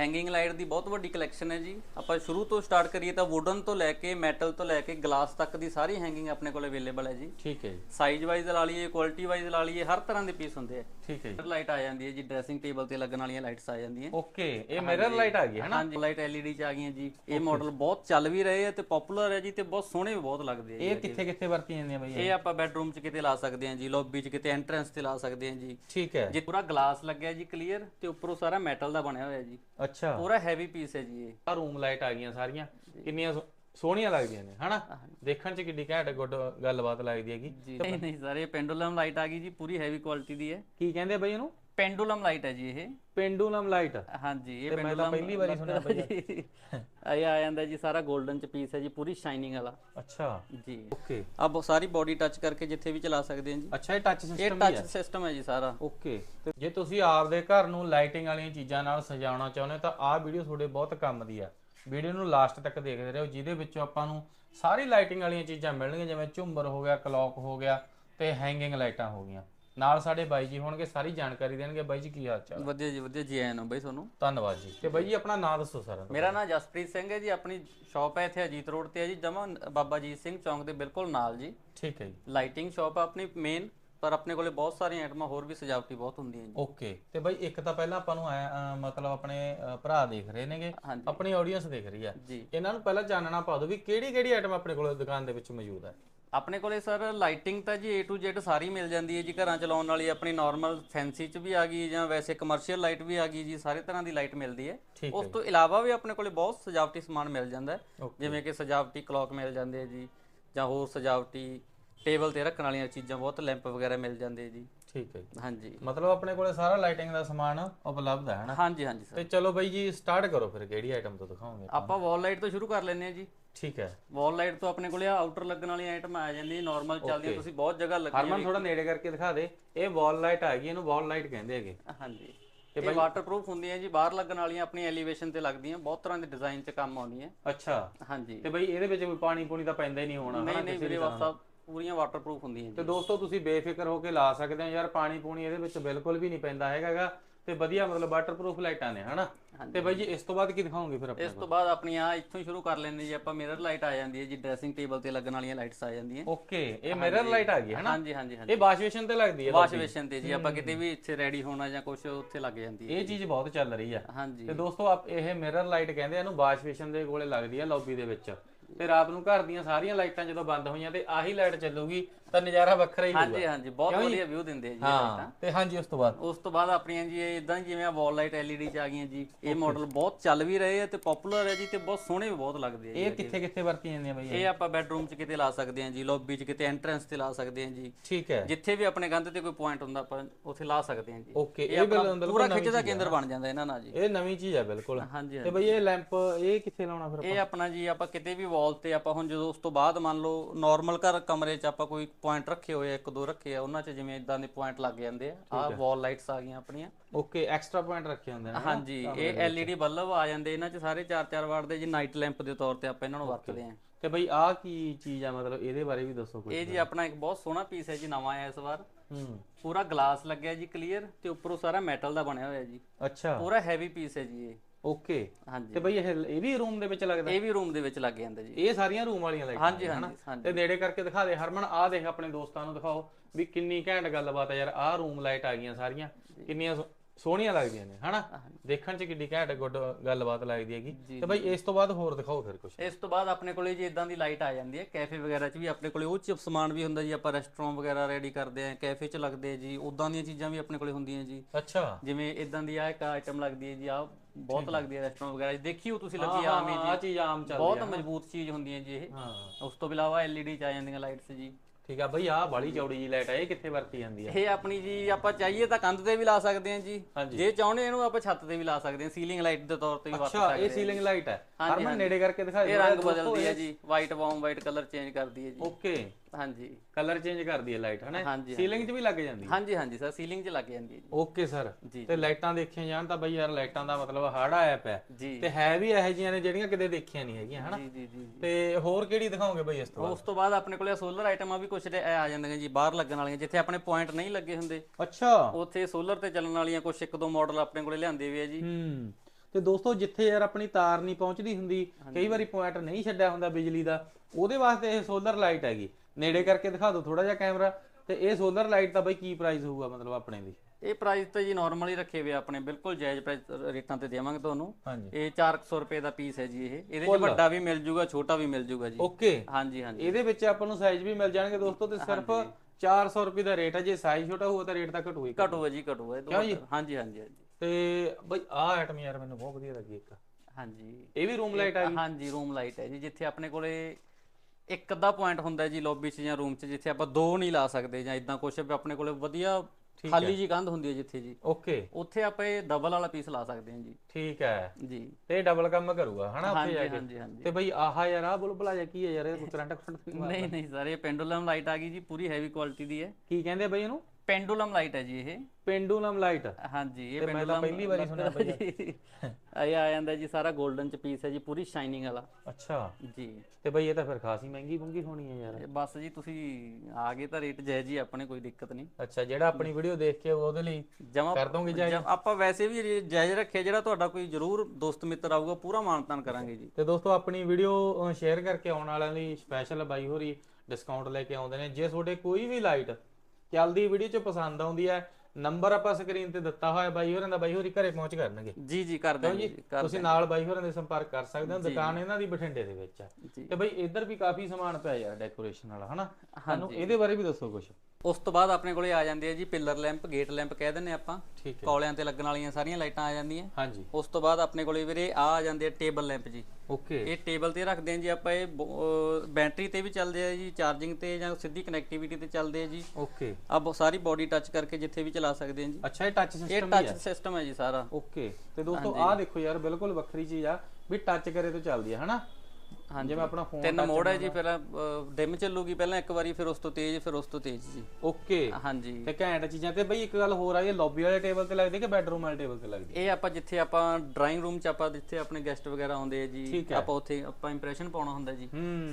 Hanging light ਦੀ ਬਹੁਤ ਵੱਡੀ collection ਹੈ ਜੀ। ਆਪਾਂ ਸ਼ੁਰੂ ਤੋਂ ਸਟਾਰਟ ਕਰੀਏ ਤਾਂ ਵੁਡਨ ਤੋਂ ਲੈ ਕੇ ਮੈਟਲ ਤੋਂ ਲੈ ਕੇ ਗਲਾਸ ਤੱਕ ਦੀ ਸਾਰੀ ਹੈਂਗਿੰਗ ਆਪਣੇ ਕੋਲ ਅਵੇਲੇਬਲ ਹੈ ਜੀ। ਠੀਕ ਹੈ ਜੀ। ਸਾਈਜ਼ ਵਾਈਜ਼ ਲਾ ਲਈਏ ਕੁਆਲਿਟੀ ਵਾਈਜ਼ ਲਾ ਲਈਏ ਹਰ ਤਰ੍ਹਾਂ ਦੇ ਪੀਸ ਹੁੰਦੇ ਆ। ਠੀਕ ਹੈ ਜੀ। ਲਾਈਟ ਆ ਜਾਂਦੀ ਹੈ ਜੀ ਡਰੈਸਿੰਗ ਟੇਬਲ ਤੇ ਲੱਗਣ ਵਾਲੀਆਂ ਲਾਈਟਸ ਆ ਜਾਂਦੀਆਂ। ਓਕੇ ਇਹ ਮਿਰਰ ਲਾਈਟ ਆ ਗਈ ਹੈ ਨਾ? ਹਾਂਜੀ ਲਾਈਟ LED ਚ ਆ ਗਈਆਂ ਜੀ। ਇਹ ਮਾਡਲ ਬਹੁਤ ਚੱਲ ਵੀ ਰਹੇ ਆ ਤੇ ਪਪੂਲਰ ਹੈ ਜੀ ਤੇ ਬਹੁਤ ਸੋਹਣੇ ਵੀ ਬਹੁਤ ਲੱਗਦੇ ਆ ਇਹ ਕਿੱਥੇ ਕਿੱਥੇ ਵਰਤੀ ਜਾਂਦੀਆਂ ਬਈ ਇਹ? ਆਪਾਂ ਬੈਡਰੂਮ ਚ ਕਿਤੇ ਲਾ ਸਕਦੇ ਹਾਂ ਜੀ ਲੌਬੀ ਚ ਕਿਤੇ ਐਂਟਰੈਂਸ ਤੇ ਲਾ ਸਕਦੇ ਹਾਂ ਜੀ। ਠੀਕ ਹੈ। ਜੇ ਪੂਰਾ ਗਲਾਸ ਲੱਗਿਆ ਜੀ ਕਲੀਅਰ ਤੇ ਉੱਪਰੋਂ ਸਾਰਾ ਮੈਟਲ ਦਾ ਬਣਿਆ ਹੋਇਆ ਜੀ। ਅੱਛਾ। ਪੂਰਾ ਹੈਵੀ ਪੀਸ ਹੈ ਜੀ ਇਹ। ਆ ਰੂਮ ਲਾਈਟ ਆ ਗਈਆਂ ਸਾਰੀਆਂ। ਕਿੰਨੀਆਂ ਸੋ- ਸੋਹਣੀਆਂ ਲੱਗਦੀਆਂ ਨੇ ਹਨਾ? ਦੇਖਣ ਚ ਕਿੱਡੀ ਘੈਂਟ ਗੁੱਡ ਗੱਲਬਾਤ ਲੱਗਦੀ ਹੈਗੀ। ਜੀ ਨਹੀਂ ਨਹੀਂ ਸਰ ਇਹ ਪੈਂਡੂਲਮ ਲਾਈਟ ਆ ਗਈ ਜੀ ਪੂਰੀ ਹੈਵੀ ਕੁਆਲਿਟੀ ਦੀ ਹੈ। ਕੀ ਕਹਿੰਦੇ ਆ ਬਈ ਇਹਨੂੰ ਪੈਂਡੂਲਮ ਲਾਈਟ ਹੈ ਜੀ ਇਹ। Pendulum light. ਹਾਂਜੀ ਇਹ ਤੇ ਮੈਂ ਤਾਂ ਪੈਂਡੂਲਮ ਪਹਿਲੀ ਵਾਰੀ ਸੁਣਿਆ ਬਈ ਇਹ ਆ ਜਾਂਦਾ ਜੀ ਸਾਰਾ 골ਡਨ ਚ ਪੀਸ ਹੈ ਜੀ ਪੂਰੀ ਸ਼ਾਈਨਿੰਗ ਵਾਲਾ। ਅੱਛਾ। ਜੀ। ਓਕੇ ਆਪ ਸਾਰੀ ਬੋਡੀ ਟੱਚ ਕਰਕੇ ਜਿੱਥੇ ਵੀ ਚਲਾ ਸਕਦੇ ਹਾਂ ਜੀ। ਅੱਛਾ ਇਹ ਟੱਚ ਇਹ ਸਿਸਟਮ ਟੱਚ ਵੀ ਹੈ? ਸਿਸਟਮ ਹੈ ਜੀ ਸਾਰਾ। ਓਕੇ ਤੇ ਜੇ ਤੁਸੀਂ ਆਪਦੇ ਘਰ ਨੂੰ ਲਾਈਟਿੰਗ ਵਾਲੀਆਂ ਚੀਜ਼ਾਂ ਨਾਲ ਸਜਾਉਣਾ ਚਾਹੁੰਦੇ ਹੋ ਤਾਂ ਆਹ ਵੀਡੀਓ ਤੁਹਾਡੇ ਬਹੁਤ ਕੰਮ ਦੀ ਆ ਵੀਡੀਓ ਨੂੰ ਲਾਸਟ ਤੱਕ ਦੇਖਦੇ ਰਹੋ ਜਿਹਦੇ ਵਿੱਚੋਂ ਆਪਾਂ ਨੂੰ ਸਾਰੀ ਲਾਈਟਿੰਗ ਵਾਲੀਆਂ ਚੀਜ਼ਾਂ ਮਿਲਣਗੀਆਂ ਜਿਵੇਂ ਝੁੰਮਰ ਹੋ ਗਿਆ ਕਲੌਕ ਹੋ ਗਿਆ ਤੇ ਹੈਂਗਿੰਗ ਲਾਈਟਾਂ ਹੋ ਗਈਆਂ। ਨਾਲ ਸਾਡੇ ਬਾਈ ਜੀ ਹੋਣਗੇ ਸਾਰੀ ਜਾਣਕਾਰੀ ਦੇਣਗੇ। ਬਾਈ ਜੀ ਕੀ ਹਾਲ ਚਾਲ? ਵਧੀਆ ਜੀ ਵਧੀਆ ਜੀ ਆਇਆਂ ਨੂੰ ਬਈ ਤੁਹਾਨੂੰ? ਧੰਨਵਾਦ ਜੀ। ਤੇ ਬਾਈ ਜੀ ਆਪਣਾ ਨਾਮ ਦੱਸੋ ਸਾਰਾ ਮੇਰਾ ਨਾਮ ਜਸਪ੍ਰੀਤ ਸਿੰਘ ਹੈ ਜੀ ਆਪਣੀ ਸ਼ਾਪ ਹੈ ਇੱਥੇ ਅਜੀਤ ਰੋਡ ਤੇ ਹੈ ਜੀ ਜਮਾ ਬਾਬਾ ਜੀਤ ਸਿੰਘ ਚੌਂਕ ਦੇ ਬਿਲਕੁਲ ਨਾਲ ਜੀ। ਠੀਕ ਹੈ ਜੀ। ਲਾਈਟਿੰਗ ਸ਼ਾਪ ਆ ਆਪਣੀ ਮੇਨ ਪਰ ਆਪਣੇ ਕੋਲੇ ਬਹੁਤ ਸਾਰੀਆਂ ਆਈਟਮਾਂ ਹੋਰ ਵੀ ਸਜਾਵਟੀ ਬਹੁਤ ਹੁੰਦੀਆਂ ਜੀ। ਓਕੇ। ਤੇ ਬਾਈ ਇੱਕ ਤਾਂ ਪਹਿਲਾਂ ਆਪਾਂ ਨੂੰ ਆਇਆ ਮਤਲਬ ਆਪਣੇ ਭਰਾ ਦੇਖ ਰਹੇ ਨੇਗੇ ਹਾਂਜੀ। ਆਪਣੀ ਆਡੀਅנס ਦੇਖ ਰਹੀ ਆ। ਜੀ। ਇਹਨਾਂ ਨੂੰ ਪਹਿਲਾਂ ਜਾਣਨਾ ਪਾ ਦਿਓ ਵੀ ਕਿਹੜੀ ਕਿਹੜੀ ਆਈਟਮ ਆਪਣੇ ਕੋਲ ਦੁਕਾਨ ਦੇ ਵਿੱਚ ਮੌਜੂਦ ਹੈ। ਆਪਣੇ ਕੋਲੇ ਸਰ ਲਾਈਟਿੰਗ ਤਾਂ ਜੀ A to Z ਸਾਰੀ ਮਿਲ ਜਾਂਦੀ ਹੈ ਜੀ ਘਰਾਂ ਚ ਲਾਉਣ ਵਾਲੀ ਆਪਣੀ ਨਾਰਮਲ ਫੈਂਸੀ ਚ ਵੀ ਆ ਗਈ ਜਾਂ ਵੈਸੇ ਕਮਰਸ਼ੀਅਲ ਲਾਈਟ ਵੀ ਆ ਗਈ ਜੀ ਸਾਰੇ ਤਰ੍ਹਾਂ ਦੀ ਲਾਈਟ ਮਿਲਦੀ ਹੈ। ਉਸ ਤੋਂ ਇਲਾਵਾ ਵੀ ਆਪਣੇ ਕੋਲੇ ਬਹੁਤ ਸਜਾਵਟੀ ਸਮਾਨ ਮਿਲ ਜਾਂਦਾ ਹੈ. ਜਿਵੇਂ ਕਿ ਸਜਾਵਟੀ ਕਲੌਕ ਮਿਲ ਜਾਂਦੇ ਜੀ ਜਾਂ ਹੋਰ ਸਜਾਵਟੀ ਟੇਬਲ ਤੇ ਰੱਖਣ ਵਾਲੀਆਂ ਚੀਜ਼ਾਂ ਬਹੁਤ ਲੈਂਪ ਵਗੈਰਾ ਮਿਲ ਜਾਂਦੇ ਜੀ। ਠੀਕ ਹੈ ਹਾਂਜੀ। ਮਤਲਬ ਆਪਣੇ ਕੋਲੇ ਸਾਰਾ ਲਾਈਟਿੰਗ ਦਾ ਸਮਾਨ ਉਪਲਬਧ ਹੈ ਹਨਾ? ਹਾਂਜੀ ਹਾਂਜੀ ਸਰ। ਤੇ ਚਲੋ ਬਾਈ ਜੀ ਸਟਾਰਟ ਕਰੋ ਫਿਰ ਕਿਹੜੀ ਆਈਟਮ ਤੋਂ ਦਿਖਾਓਗੇ ਆਪਾਂ? ਵਾਲ ਲਾਈਟ ਤੋਂ ਸ਼ੁਰੂ ਕਰ ਲੈਂਦੇ ਆ ਜੀ। ਠੀਕ ਹੈ। ਵਾਲ ਲਾਈਟ ਤੋਂ ਆਪਣੇ ਕੋਲੇ ਆਊਟਰ ਲੱਗਣ ਵਾਲੀ ਆਈਟਮ ਆ ਜਾਂਦੀ ਨਾਰਮਲ ਚੱਲਦੀ ਤੁਸੀਂ ਬਹੁਤ ਜਗ੍ਹਾ ਲੱਗੀ ਹਰਮਨ ਥੋੜਾ ਨੇੜੇ ਕਰਕੇ ਦਿਖਾ ਦੇ। ਇਹ ਵਾਲ ਲਾਈਟ ਆ ਗਈ ਇਹਨੂੰ ਵਾਲ ਲਾਈਟ ਕਹਿੰਦੇ ਹੈਗੇ। ਹਾਂਜੀ। ਇਹ ਵਾਟਰਪ੍ਰੂਫ ਹੁੰਦੀਆਂ ਜੀ ਬਾਹਰ ਲੱਗਣ ਵਾਲੀਆਂ ਆਪਣੀ ਐਲੀਵੇਸ਼ਨ ਤੇ ਲੱਗਦੀਆਂ ਬਹੁਤ ਤਰ੍ਹਾਂ ਦੇ ਡਿਜ਼ਾਈਨ 'ਚ ਕੰਮ ਆਉਂਦੀਆਂ। ਅੱਛਾ। ਹਾਂਜੀ। ਤੇ ਬਾਈ ਇਹਦੇ ਵਿੱਚ ਕੋਈ ਪਾਣੀ ਪੂਣੀ ਤਾਂ ਪੈਂਦਾ ਹੀ ਨਹੀਂ ਹੋਣਾ ਨਹੀਂ ਨਹੀਂ ਵੀਰੇ ਵਾਸਤਾ ਪੂਰੀਆਂ ਵਾਟਰਪ੍ਰੂਫ ਹੁੰਦੀਆਂ ਤੇ ਜੀ ਦੋਸਤੋ ਤੁਸੀਂ ਬੇਫਿਕਰ ਹੋ ਕੇ ਲਾ ਸਕਦੇ ਹੋ ਯਾਰ ਪਾਣੀ ਪੂਣੀ ਇਹਦੇ ਵਿੱਚ ਬਿਲਕੁਲ ਵੀ ਨਹੀਂ ਪੈਂਦਾ ਹੈਗਾਗਾ। ਤੇ ਵਧੀਆ ਮਤਲਬ ਵਾਟਰਪ੍ਰੂਫ ਲਾਈਟਾਂ ਨੇ ਹਨਾ? ਤੇ ਬਾਈ ਜੀ ਇਸ ਤੋਂ ਬਾਅਦ ਕੀ ਦਿਖਾਓਗੇ ਫਿਰ ਆਪਣੇ ਇਸ ਤੋਂ ਬਾਅਦ ਆਪਣੀਆਂ ਇੱਥੋਂ ਹੀ ਸ਼ੁਰੂ ਕਰ ਲੈਂਦੇ ਜੀ ਆਪਾਂ ਮਿਰਰ ਲਾਈਟ ਆ ਜਾਂਦੀ ਹੈ ਜੀ ਡਰੈਸਿੰਗ ਟੇਬਲ ਤੇ ਲੱਗਣ ਵਾਲੀਆਂ ਲਾਈਟਸ ਆ ਜਾਂਦੀਆਂ। ਓਕੇ ਇਹ ਮਿਰਰ ਲਾਈਟ ਆ ਗਈ ਹੈ ਨਾ ਹਾਂਜੀ ਹਾਂਜੀ ਹਾਂਜੀ। ਇਹ ਵਾਸ਼ ਬੇਸ਼ਨ ਤੇ ਲੱਗਦੀ ਹੈ ਵਾਸ਼ ਬੇਸ਼ਨ ਤੇ ਜੀ ਆਪਾਂ ਕਿਤੇ ਵੀ ਇੱਥੇ ਰੈਡੀ ਹੋਣਾ ਜਾਂ ਕੁਝ ਉੱਥੇ ਲੱਗ ਜਾਂਦੀ ਹੈ ਇਹ ਚੀਜ਼ ਬਹੁਤ ਚੱਲ ਰਹੀ ਆ। ਹਾਂਜੀ। ਤੇ ਦੋਸਤੋ ਆਪ ਇਹ ਮਿਰਰ ਲਾਈਟ ਕਹਿੰਦੇ ਆ ਇਹਨੂੰ ਵਾਸ਼ ਬੇਸ਼ਨ ਦੇ ਕੋਲੇ ਲੱਗਦੀ ਆ ਲੌਬੀ ਦੇ ਵਿੱਚ। ਤੇ ਰਾਤ ਨੂੰ ਘਰ ਦੀਆਂ ਸਾਰੀਆਂ ਲਾਈਟਾਂ ਜਦੋਂ ਬੰਦ ਹੋਈਆਂ ਤੇ ਆਹੀ ਲਾਈਟ ਚੱਲੂਗੀ। ਤਾਂ ਨਜ਼ਾਰਾ ਵੱਖਰਾ ਹੀ ਹਾਂਜੀ ਹੋਊਗਾ। ਹਾਂਜੀ ਬਹੁਤ ਵਧੀਆ ਵਿਊ ਦਿੰਦੇ ਆ ਜੀ ਇਹ ਹਾਂ ਤੇ। ਹਾਂਜੀ ਉਸ ਤੋਂ ਬਾਅਦ? ਉਸ ਤੋਂ ਬਾਅਦ ਆਪਣੀਆਂ ਜੀ ਇਦਾਂ ਜਿਵੇਂ ਵਾਲ ਲਾਈਟ LED ਚ ਆ ਗਈਆਂ ਜੀ ਇਹ ਮਾਡਲ ਬਹੁਤ ਚੱਲ ਵੀ ਰਹੇ ਆ ਤੇ ਪਪੂਲਰ ਹੈ ਜੀ ਤੇ ਬਹੁਤ ਸੋਹਣੇ ਵੀ ਬਹੁਤ ਲੱਗਦੇ ਆ ਜੀ ਇਹ ਕਿੱਥੇ ਕਿੱਥੇ ਵਰਤੀ ਜਾਂਦੀਆਂ ਬਈ ਇਹ? ਆਪਾਂ ਬੈਡਰੂਮ ਚ ਕਿਤੇ ਲਾ ਸਕਦੇ ਹਾਂ ਜੀ ਲੌਬੀ ਚ ਕਿਤੇ ਐਂਟਰੈਂਸ ਤੇ ਲਾ ਸਕਦੇ ਹਾਂ ਜੀ। ਠੀਕ ਹੈ। ਜਿੱਥੇ ਵੀ ਆਪਣੇ ਕੰਧ ਤੇ ਕੋਈ ਪੁਆਇੰਟ ਹੁੰਦਾ ਆਪਾਂ ਉੱਥੇ ਲਾ ਸਕਦੇ ਹਾਂ ਜੀ। ਓਕੇ ਇਹ ਬਿਲਕੁਲ ਪੂਰਾ ਖਿੱਚ ਦਾ ਕੇਂਦਰ ਬਣ ਜਾਂਦਾ ਇਹਨਾਂ ਨਾਲ ਜੀ। ਇਹ ਨਵੀਂ ਚੀਜ਼ ਆ ਬਿਲਕੁਲ। ਹਾਂਜੀ ਤੇ ਹਾਂਜੀ ਬਈ ਇਹ ਲੈਂਪ ਇਹ ਕਿੱਥੇ ਲਾਉਣਾ ਫਿਰ ਇਹ ਆਪਣਾ ਜੀ ਆਪਾਂ ਕਿਤੇ ਵੀ ਵਾਲ ਤੇ ਆਪਾਂ ਹੁਣ ਜਦੋਂ ਉਸ ਤੋਂ ਬਾਅਦ ਮੰਨ ਲਓ ਨਾਰਮਲ ਘਰ ਕਮਰੇ 'ਚ ਆਪਾਂ ਕੋਈ ਪੁਆਇੰਟ ਰੱਖੇ ਹੋਏ ਆ ਇੱਕ ਦੋ ਰੱਖੇ ਆ ਉਹਨਾਂ 'ਚ ਜਿਵੇਂ ਇਦਾਂ ਦੇ ਪੁਆਇੰਟ ਲੱਗ ਜਾਂਦੇ ਆ। ਆਹ ਵਾਲ ਲਾਈਟਸ ਆ ਗਈਆਂ ਆਪਣੀਆਂ। ਓਕੇ ਐਕਸਟਰਾ ਪੁਆਇੰਟ ਰੱਖੇ ਹੁੰਦੇ ਨੇ? ਹਾਂਜੀ ਇਹ LED ਬੱਲਬ ਆ ਜਾਂਦੇ ਇਹਨਾਂ 'ਚ ਸਾਰੇ 4-4 ਵਾਟ ਦੇ ਜੀ ਨਾਈਟ ਲੈਂਪ ਦੇ ਤੌਰ ਤੇ ਆਪਾਂ ਇਹਨਾਂ ਨੂੰ ਵਰਤਦੇ ਆ ਤੇ ਬਈ ਆਹ ਕੀ ਚੀਜ਼ ਆ ਮਤਲਬ ਇਹਦੇ ਬਾਰੇ ਵੀ ਦੱਸੋ ਕੁਝ ਇਹ ਜੀ ਆਪਣਾ ਇੱਕ ਬਹੁਤ ਸੋਹਣਾ ਪੀਸ ਹੈ ਜੀ ਨਵਾਂ ਆਇਆ ਇਸ ਵਾਰ। ਹੂੰ। ਪੂਰਾ ਗਲਾਸ ਲੱਗਿਆ ਜੀ ਕਲੀਅਰ ਤੇ ਉੱਪਰੋਂ ਸਾਰਾ ਮੈਟਲ ਦਾ ਬਣਿਆ ਹੋਇਆ ਜੀ। ਅੱਛਾ। ਪੂਰਾ ਹੈਵੀ ਪੀਸ ਹੈ ਜੀ ਇਹ। ਓਕੇ ਹਾਂਜੀ ਤੇ ਬਈ ਇਹ ਇਹ ਵੀ ਰੂਮ ਦੇ ਵਿੱਚ ਲੱਗਦਾ? ਇਹ ਵੀ ਰੂਮ ਦੇ ਵਿੱਚ ਲੱਗ ਜਾਂਦਾ ਜੀ। ਇਹ ਸਾਰੀਆਂ ਰੂਮ ਵਾਲੀਆਂ ਲਾਈਟਾਂ ਹਾਂਜੀ? ਹਾਂਜੀ ਤੇ ਨੇੜੇ ਕਰਕੇ ਦਿਖਾ ਦੇ ਹਰਮਨ ਆਹ ਦੇਖ ਆਪਣੇ ਦੋਸਤਾਂ ਨੂੰ ਦਿਖਾਓ ਵੀ ਕਿੰਨੀ ਘੈਂਟ ਗੱਲਬਾਤ ਆ ਯਾਰ ਆਹ ਰੂਮ ਲਾਈਟ ਆ ਗਈਆਂ ਸਾਰੀਆਂ ਕਿੰਨੀਆਂ ਸੋਹਣੀਆਂ ਲੱਗਦੀਆਂ ਨੇ ਹਨਾ? ਦੇਖਣ ਚ ਕਿੱਡੀ ਘੈਂਟ ਗੁੱਡ ਗੱਲਬਾਤ ਲੱਗਦੀ ਹੈਗੀ। ਤੇ ਬਈ ਇਸ ਤੋਂ ਬਾਅਦ ਹੋਰ ਦਿਖਾਓ ਫਿਰ ਕੁਝ ਇਸ ਤੋਂ ਬਾਅਦ ਆਪਣੇ ਕੋਲੇ ਜੀ ਇਦਾਂ ਦੀ ਲਾਈਟ ਆ ਜਾਂਦੀ ਹੈ ਕੈਫੇ ਵਗੈਰਾ 'ਚ ਵੀ ਆਪਣੇ ਕੋਲੇ ਉਹ ਚ ਸਮਾਨ ਵੀ ਹੁੰਦਾ ਜੀ ਆਪਾਂ ਰੈਸਟੋਰੈਂਟ ਵਗੈਰਾ ਰੈਡੀ ਕਰਦੇ ਆਂ ਕੈਫੇ 'ਚ ਲੱਗਦੇ ਆ ਜੀ ਉਦਾਂ ਦੀਆਂ ਚੀਜ਼ਾਂ ਵੀ ਆਪਣੇ ਕੋਲੇ ਹੁੰਦੀਆਂ ਜੀ। ਅੱਛਾ। ਜਿਵੇਂ ਇਦਾਂ ਦੀ ਆ ਇੱਕ ਆਈਟਮ ਲੱਗਦੀ ਹੈ ਜੀ ਆ ਬਹੁਤ ਲੱਗਦੀ ਹੈ ਰੈਸਟੋਰੈਂਟ ਵਗੈਰਾ 'ਚ। ਦੇਖੀ ਹੋ ਤੁਸੀਂ ਲੱਗੀ ਆਮ ਹੀ ਆ ਜੀ ਚੀਜ਼ ਆਮ ਚੱਲਦੀ ਬਹੁਤ ਆ ਮਜ਼ਬੂਤ ਚੀਜ਼ ਹੁੰਦੀ ਹੈ ਜੀ ਇਹ। ਹਾਂ। ਉਸ ਤੋਂ ਇਲਾਵਾ LED 'ਚ ਆ ਜਾਂਦੀਆਂ ਲਾਈਟਸ ਜੀ। ਠੀਕ ਆ ਬਈ ਆਹ ਬਾਲੀ ਚੌੜੀ ਜੀ ਲਾਈਟ ਆ ਇਹ ਕਿੱਥੇ ਵਰਤੀ ਜਾਂਦੀ ਆ? ਇਹ ਆਪਣੀ ਜੀ ਆਪਾਂ ਚਾਹੀਏ ਤਾਂ ਕੰਧ ਤੇ ਵੀ ਲਾ ਸਕਦੇ ਹਾਂ ਜੀ। ਹਾਂਜੀ। ਜੇ ਚਾਹੁੰਦੇ ਇਹਨੂੰ ਆਪਾਂ ਛੱਤ ਤੇ ਵੀ ਲਾ ਸਕਦੇ ਹਾਂ ਸੀਲਿੰਗ ਲਾਈਟ ਦੇ ਤੌਰ ਤੇ ਵੀ ਵਰਤ ਅੱਛਾ ਸਕਦੇ ਇਹ ਸੀਲਿੰਗ ਲਾਈਟ ਹੈ ਹਾਂਜੀ, ਹਰਮਨ ਨੇੜੇ ਕਰਕੇ ਦਿਖਾ ਇਹ ਰੰਗ ਬਦਲਦੀ ਹੈ ਜੀ white warm white colour change ਕਰਦੀ ਹੈ ਜੀ। ਓਕੇ ਹਾਂਜੀ। ਕਲਰ ਚੇਂਜ ਕਰਦੀ ਹੈ ਲਾਈਟ ਹਨਾ? ਹਾਂਜੀ, ਸੀਲਿੰਗ 'ਚ ਵੀ ਲੱਗ ਜਾਂਦੀ ਹੈ? ਹਾਂਜੀ ਹਾਂਜੀ ਸਰ ਸੀਲਿੰਗ 'ਚ ਲੱਗ ਜਾਂਦੀ ਹੈ ਓਕੇ ਸਰ ਜੀ ਤੇ ਲਾਈਟਾਂ ਦੇਖੀਆਂ ਜਾਣ ਤਾਂ ਬਈ ਯਾਰ ਲਾਈਟਾਂ ਦਾ ਮਤਲਬ ਹਾੜਾ ਆਇਆ ਪਿਆ। ਜੀ। ਤੇ ਹੈ ਵੀ ਇਹੋ ਜਿਹੀਆਂ ਨੇ ਜਿਹੜੀਆਂ ਕਿਤੇ ਦੇਖੀਆਂ ਨਹੀਂ ਹੈਗੀਆਂ ਹਨਾ? ਜੀ ਜੀ ਜੀ ਤੇ ਹੋਰ ਕਿਹੜੀ ਦਿਖਾਓਗੇ ਬਈ ਇਸ ਤੋਂ ਬਾਅਦ? ਉਸ ਤੋਂ ਬਾਅਦ ਆਪਣੇ ਕੋਲੇ ਸੋਲਰ ਆਈਟਮਾਂ ਵੀ ਕੁਝ ਆ ਜਾਂਦੀਆਂ ਜੀ ਬਾਹਰ ਲੱਗਣ ਵਾਲੀਆਂ ਜਿੱਥੇ ਆਪਣੇ ਪੁਆਇੰਟ ਨਹੀਂ ਲੱਗੇ ਹੁੰਦੇ। ਅੱਛਾ। ਉੱਥੇ ਸੋਲਰ ਤੇ ਚੱਲਣ ਵਾਲੀਆਂ ਕੁਝ ਇੱਕ ਦੋ ਮਾਡਲ ਆਪਣੇ ਕੋਲੇ ਲਿਆਂਦੇ ਹੋਏ ਆ ਜੀ। ਹੂੰ। ਤੇ ਦੋਸਤੋ ਜਿੱਥੇ ਯਾਰ ਆਪਣੀ ਤਾਰ ਨਹੀਂ ਪਹੁੰਚਦੀ ਹੁੰਦੀ ਕਈ ਵਾਰੀ ਪੁਆਇੰਟ ਨਹੀਂ ਛੱਡਿਆ ਹੁੰਦਾ ਬਿਜਲੀ ਦਾ ਉਹਦੇ ਵਾਸਤੇ ਇਹ ਸੋਲਰ ਲਾਈਟ ਹੈਗੀ। ਨੇੜੇ ਕਰਕੇ ਦਿਖਾ ਦਿਓ ਥੋੜਾ ਜਿਹਾ ਕੈਮਰਾ ਤੇ ਇਹ ਸੋਲਰ ਲਾਈਟ ਦਾ ਬਈ ਕੀ ਪ੍ਰਾਈਸ ਹੋਊਗਾ ਮਤਲਬ ਆਪਣੇ ਦੀ ਇਹ ਪ੍ਰਾਈਸ ਤਾਂ ਜੀ ਨਾਰਮਲੀ ਰੱਖੇ ਹੋਏ ਆ ਆਪਣੇ ਬਿਲਕੁਲ ਜਾਇਜ਼ ਪ੍ਰਾਈਸ ਰੇਟਾਂ ਤੇ ਦੇਵਾਂਗੇ ਤੁਹਾਨੂੰ। ਹਾਂਜੀ। ਇਹ 400 ਰੁਪਏ ਦਾ ਪੀਸ ਹੈ ਜੀ ਇਹ। ਇਹਦੇ 'ਚ ਵੱਡਾ ਵੀ ਮਿਲ ਜੂਗਾ ਛੋਟਾ ਵੀ ਮਿਲ ਜੂਗਾ ਜੀ। ਓਕੇ। ਹਾਂਜੀ ਹਾਂਜੀ। ਇਹਦੇ ਵਿੱਚ ਆਪਾਂ ਨੂੰ ਸਾਈਜ਼ ਵੀ ਮਿਲ ਜਾਣਗੇ ਦੋਸਤੋ ਤੇ ਸਿਰਫ 400 ਰੁਪਏ ਦਾ ਰੇਟ ਹੈ। ਜੇ ਸਾਈਜ਼ ਛੋਟਾ ਹੋਊਗਾ ਤਾਂ ਰੇਟ ਤਾਂ ਘਟੂ ਹੀ ਘਟੂਗਾ ਜੀ ਘਟੂਗਾ। ਇਹ ਤੋਂ ਕਿਉਂ ਜੀ? ਵੱਧ- ਹਾਂਜੀ ਹਾਂਜੀ ਹਾਂਜੀ। ਤੇ ਬਈ ਆਹ ਆਈਟਮ ਯਾਰ ਮੈਨੂੰ ਬਹੁਤ ਵਧੀਆ ਲੱਗੀ ਇੱਕ। ਹਾਂਜੀ। ਇਹ ਵੀ ਰੂਮ ਲਾਈਟ ਆ ਗਈ ਹਾਂਜੀ ਰੂਮ ਲਾਈਟ ਹੈ ਜੀ। ਜਿੱਥੇ ਆਪਣੇ ਕੋਲੇ ਇੱਕ ਅੱਧਾ ਪੁਆਇੰਟ ਹੁੰਦਾ ਜੀ ਲੌਬੀ 'ਚ ਜਾਂ ਰੂਮ 'ਚ ਜਿੱਥੇ ਆਪਾਂ ਦੋ ਨਹੀਂ ਲਾ ਸਕਦੇ ਜਾਂ ਇਦਾਂ ਕੁਝ ਵੀ ਆਪਣੇ ਕੋਲੇ ਵਧੀਆ ਖਾਲੀ ਜੀ ਕੰਧ ਹੁੰਦੀ ਹੈ ਜਿੱਥੇ ਜੀ। ਓਕੇ ਉੱਥੇ ਆਪਾਂ ਇਹ ਡਬਲ ਵਾਲਾ ਪੀਸ ਲਾ ਸਕਦੇ ਹਾਂ ਜੀ। ਠੀਕ ਹੈ। ਜੀ। ਤੇ ਡਬਲ ਕੰਮ ਕਰੂਗਾ ਹਨਾ ਉੱਥੇ ਹਾਂਜੀ ਜਾ ਕੇ? ਹਾਂਜੀ ਤੇ ਬਈ ਆਹਾ ਯਾਰ ਆ ਬੁਲਬੁਲਾ ਜਿਹਾ ਕੀ ਹੈ ਯਾਰ ਇਹ ਕੋਈ ਕਰੰਟ ਕਰੰਟ ਨਹੀਂ ਨਹੀਂ ਸਰ ਇਹ ਪੈਂਡੂਲਮ ਲਾਈਟ ਆ ਗਈ ਜੀ ਪੂਰੀ ਹੈਵੀ ਕੁਆਲਿਟੀ ਦੀ ਹੈ। ਕੀ ਕਹਿੰਦੇ ਆ ਬਈ ਇਹਨੂੰ? ਪੈਂਡੂਲਮ ਲਾਈਟ ਹੈ ਜੀ ਇਹ। Pendulum light. ਹਾਂਜੀ ਇਹ ਤੇ ਮੈਂ ਤਾਂ ਪੈਂਡੂਲਮ ਪਹਿਲੀ ਵਾਰੀ ਸੁਣਿਆ ਬਈ ਇਹ ਆ ਜਾਂਦਾ ਜੀ ਸਾਰਾ 골ਡਨ ਚ ਪੀਸ ਹੈ ਜੀ ਪੂਰੀ ਸ਼ਾਈਨਿੰਗ ਵਾਲਾ। ਅੱਛਾ। ਜੀ। ਤੇ ਬਈ ਇਹ ਤਾਂ ਫਿਰ ਖਾਸੀ ਮਹਿੰਗੀ ਮੁੰਗੀ ਹੋਣੀ ਹੈ ਯਾਰ। ਬਸ ਜੀ ਤੁਸੀਂ ਆ ਗਏ ਤਾਂ ਰੇਟ ਜਾਇਜ਼ ਹੀ ਆਪਣੇ ਕੋਈ ਦਿੱਕਤ ਨਹੀਂ। ਅੱਛਾ ਜਿਹੜਾ ਆਪਣੀ ਵੀਡੀਓ ਦੇਖ ਕੇ ਉਹਦੇ ਲਈ ਜਮਾ ਕਰ ਦੋਗੇ ਜਾਇਜ਼? ਆਪਾਂ ਵੈਸੇ ਵੀ ਜਾਇਜ਼ ਰੱਖਿਆ ਜਿਹੜਾ ਤੁਹਾਡਾ ਕੋਈ ਜ਼ਰੂਰ ਦੋਸਤ ਮਿੱਤਰ ਆਊਗਾ ਪੂਰਾ ਮਾਨਤਾਨ ਕਰਾਂਗੇ ਜੀ। ਤੇ ਦੋਸਤੋ ਆਪਣੀ ਵੀਡੀਓ ਸ਼ੇਅਰ ਕਰਕੇ ਆਉਣ ਵਾਲਿਆਂ ਲਈ ਸਪੈਸ਼ਲ ਬਾਈ ਹੋਰੀ ਡਿਸਕਾਊਂਟ ਲੈ ਕੇ ਆਉਂਦੇ ਨੇ। ਜੇ ਤੁਹਾਡੇ ਕੋਈ ਵੀ ਲਾਈਟ ਚੱਲਦੀ ਵੀਡੀਓ 'ਚ ਪਸੰਦ ਆਉਂਦੀ ਹੈ। ਨੰਬਰ ਆਪਾਂ ਸਕਰੀਨ ਤੇ ਦਿੱਤਾ ਹੋਇਆ ਬਾਈ ਹੋਰਾਂ ਦਾ ਬਾਈ ਹੋਰੀ ਘਰੇ ਪਹੁੰਚ ਕਰਨਗੇ। ਜੀ ਜੀ ਕਰ ਜੀ ਕਰ ਤੁਸੀਂ ਨਾਲ ਬਾਈ ਹੋਰਾਂ ਦੇ ਸੰਪਰਕ ਕਰ ਸਕਦੇ ਹੋ ਦੁਕਾਨ ਇਹਨਾਂ ਦੀ ਬਠਿੰਡੇ ਦੇ ਵਿੱਚ ਹੈ। ਤੇ ਬਈ ਇੱਧਰ ਵੀ ਕਾਫੀ ਸਮਾਨ ਪਿਆ ਯਾਰ ਡੈਕੋਰੇਸ਼ਨ ਵਾਲਾ ਹਨਾ? ਸਾਨੂੰ ਇਹਦੇ ਬਾਰੇ ਵੀ ਦੱਸੋ ਕੁਝ ਉਸ ਤੋਂ ਬਾਅਦ ਆਪਣੇ ਕੋਲੇ ਆ ਜਾਂਦੇ ਆ ਜੀ ਪਿੱਲਰ ਲੈਂਪ ਗੇਟ ਲੈਂਪ ਕਹਿ ਦਿੰਨੇ ਆਪਾਂ। ਠੀਕ ਹੈ। ਕੌਲਿਆਂ ਤੇ ਲੱਗਣ ਵਾਲੀਆਂ ਸਾਰੀਆਂ ਲਾਈਟਾਂ ਆ ਜਾਂਦੀਆਂ। ਹਾਂਜੀ। ਉਸ ਤੋਂ ਬਾਅਦ ਆਪਣੇ ਕੋਲੇ ਵੀਰੇ ਆ ਆ ਜਾਂਦੇ ਆ ਟੇਬਲ ਲੈਂਪ ਜੀ। ਓਕੇ। ਇਹ ਟੇਬਲ ਤੇ ਰੱਖਦੇ ਆ ਜੀ ਆਪਾਂ ਇਹ ਬੈਟਰੀ ਤੇ ਵੀ ਚੱਲਦੇ ਆ ਜੀ ਚਾਰਜਿੰਗ ਤੇ ਜਾਂ ਸਿੱਧੀ ਕਨੈਕਟੀਵਿਟੀ ਤੇ ਚੱਲਦੇ ਆ ਜੀ। ਓਕੇ। ਆ ਸਾਰੀ ਬੋਡੀ ਟੱਚ ਕਰਕੇ ਜਿੱਥੇ ਵੀ ਚਲਾ ਸਕਦੇ ਆ ਜੀ। ਅੱਛਾ ਇਹ ਟੱਚ ਇਹ ਸਿਸਟਮ ਟੱਚ ਸਿਸਟਮ ਹੈ ਜੀ ਸਾਰਾ। ਓਕੇ। ਤੇ ਦੋਸਤੋ ਆਹ ਦੇਖੋ ਯਾਰ ਬਿਲਕੁਲ ਵੱਖਰੀ ਚੀਜ਼ ਆ ਵੀ ਟੱਚ ਕਰੇ ਤੋਂ ਚੱਲਦੀ ਹੈ ਹਨਾ? ਹਾਂਜੀ ਜਿਵੇਂ ਆਪਣਾ ਫੋਨ ਤਿੰਨ ਮੋਡ ਹੈ ਜੀ ਪਹਿਲਾਂ ਡਿਮ ਚੱਲੂਗੀ ਪਹਿਲਾਂ ਇੱਕ ਵਾਰੀ ਫਿਰ ਉਸ ਤੋਂ ਤੇਜ਼ ਫਿਰ ਉਸ ਤੋਂ ਤੇਜ਼ ਜੀ। ਓਕੇ। ਹਾਂਜੀ। ਤੇ ਘੈਂਟ ਚੀਜ਼ਾਂ ਤੇ ਬਈ ਇੱਕ ਗੱਲ ਹੋਰ ਆ ਇਹ ਲੌਬੀ ਵਾਲੇ ਟੇਬਲ ਤੇ ਲੱਗਦੀ ਕਿ ਬੈਡਰੂਮ ਵਾਲੇ ਟੇਬਲ ਤੇ ਲੱਗਦੀ ਇਹ ਆਪਾਂ ਜਿੱਥੇ ਆਪਾਂ ਡਰਾਇੰਗ ਰੂਮ ਚ ਆਪਾਂ ਜਿੱਥੇ ਆਪਣੇ ਗੈਸਟ ਵਗੈਰਾ ਆਉਂਦੇ ਆ ਜੀ। ਆਪਾਂ ਉੱਥੇ ਆਪਾਂ ਇੰਪ੍ਰੈਸ਼ਨ ਪਾਉਣਾ ਹੁੰਦਾ ਜੀ।